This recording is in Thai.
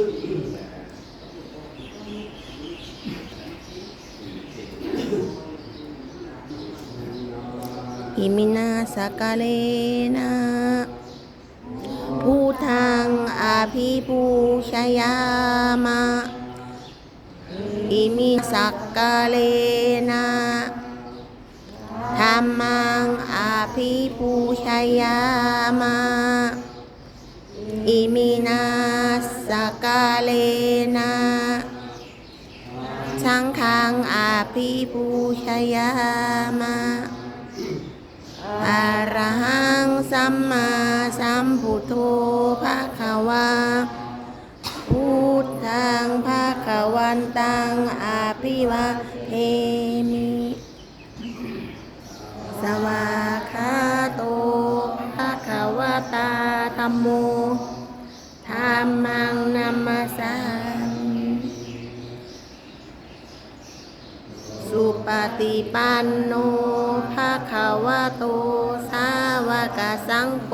อิมินาสกาเลนาพูทังอาภิปูชยามะอิมิสักกาเลนะธรรมังอาภิปูชยามะอิมินา สกาเลนะสังฆังอาภิปูชยามะอะรหังสัมมาสัมพุทโธภะคะวาพุทธังภะคะวันตังอาภิวะเทมิ สวาคาโตภะคะวตาธัมโม มมังนัมมาสังสุปฏิปันโนภะคะวะโต สาวกสังโฆ